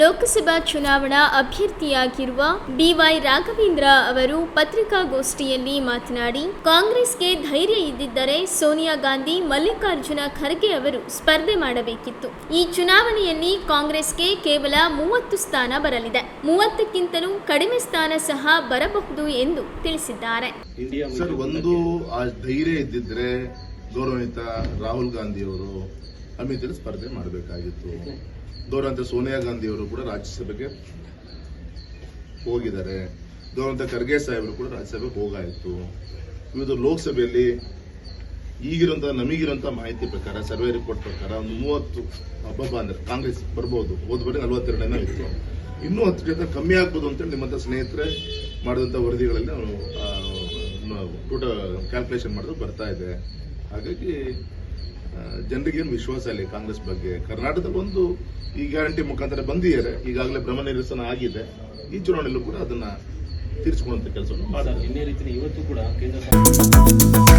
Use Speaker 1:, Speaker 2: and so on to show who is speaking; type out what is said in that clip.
Speaker 1: ಲೋಕಸಭಾ ಚುನಾವಣಾ ಅಭ್ಯರ್ಥಿಯಾಗಿರುವ ಬಿವೈ ರಾಘವೇಂದ್ರ ಅವರು ಪತ್ರಿಕಾಗೋಷ್ಠಿಯಲ್ಲಿ ಮಾತನಾಡಿ ಕಾಂಗ್ರೆಸ್ಗೆ ಧೈರ್ಯ ಇದ್ದಿದ್ದರೆ ಸೋನಿಯಾ ಗಾಂಧಿ ಮಲ್ಲಿಕಾರ್ಜುನ ಖರ್ಗೆ ಅವರು ಸ್ಪರ್ಧೆ ಮಾಡಬೇಕಿತ್ತು. ಈ ಚುನಾವಣೆಯಲ್ಲಿ ಕಾಂಗ್ರೆಸ್ಗೆ ಕೇವಲ ಮೂವತ್ತು ಸ್ಥಾನ ಬರಲಿದೆ. ಮೂವತ್ತಕ್ಕಿಂತಲೂ ಕಡಿಮೆ ಸ್ಥಾನ ಸಹ ಬರಬಹುದು ಎಂದು ತಿಳಿಸಿದ್ದಾರೆ.
Speaker 2: ಒಂದು ಆ ಧೈರ್ಯ ಇದ್ದಿದ್ರೆ ಗೌರವಿತ ರಾಹುಲ್ ಗಾಂಧಿ ಅವರು ಸ್ಪರ್ಧೆ ಮಾಡಬೇಕಾಗಿತ್ತು. ಗೌರವಾನ್ವಿತ ಸೋನಿಯಾ ಗಾಂಧಿ ಅವರು ಕೂಡ ರಾಜ್ಯಸಭೆಗೆ ಹೋಗಿದ್ದಾರೆ. ಗೌರವಂತ ಖರ್ಗೆ ಸಾಹೇಬರು ಕೂಡ ರಾಜ್ಯಸಭೆಗೆ ಹೋಗಾಯಿತು. ಇವತ್ತು ಲೋಕಸಭೆಯಲ್ಲಿ ಈಗಿರುವಂಥ ನಮಗಿರುವಂಥ ಮಾಹಿತಿ ಪ್ರಕಾರ, ಸರ್ವೆ ರಿಪೋರ್ಟ್ ಪ್ರಕಾರ ಒಂದು ಮೂವತ್ತು ಹಬ್ಬ ಅಂದ್ರೆ ಕಾಂಗ್ರೆಸ್ ಬರ್ಬೋದು. ಹೋದ ಬರೀ ನಲವತ್ತೆರಡನೇ ಇತ್ತು. ಇನ್ನೂ ಹತ್ತು ಜೊತೆ ಕಮ್ಮಿ ಆಗ್ಬೋದು ಅಂತೇಳಿ ನಿಮ್ಮಂತ ಸ್ನೇಹಿತರೆ ಮಾಡಿದಂಥ ವರದಿಗಳಲ್ಲಿ ನಾವು ಟೋಟಲ್ ಕ್ಯಾಲ್ಕುಲೇಷನ್ ಮಾಡಿದ್ರೆ ಬರ್ತಾ ಇದೆ. ಹಾಗಾಗಿ ಜನರಿಗೇನು ವಿಶ್ವಾಸ ಇಲ್ಲ ಕಾಂಗ್ರೆಸ್ ಬಗ್ಗೆ. ಕರ್ನಾಟಕದಲ್ಲಿ ಒಂದು ಈ ಗ್ಯಾರಂಟಿ ಮುಖಾಂತರ ಬಂದಿದ್ದಾರೆ. ಈಗಾಗಲೇ ಭ್ರಮ ನಿರಸನ ಆಗಿದೆ. ಈ ಚುನಾವಣೆಯಲ್ಲೂ ಕೂಡ ಅದನ್ನ ತೀರಿಸಿಕೊಳ್ಳುವಂತ ಕೆಲಸವನ್ನು
Speaker 3: ಇನ್ನೇ
Speaker 2: ಮಾಡ್ತಾರೆ.
Speaker 3: ನಿನ್ನೆ ರೀತಿ ಇವತ್ತು ಕೂಡ ಕೇಂದ್ರ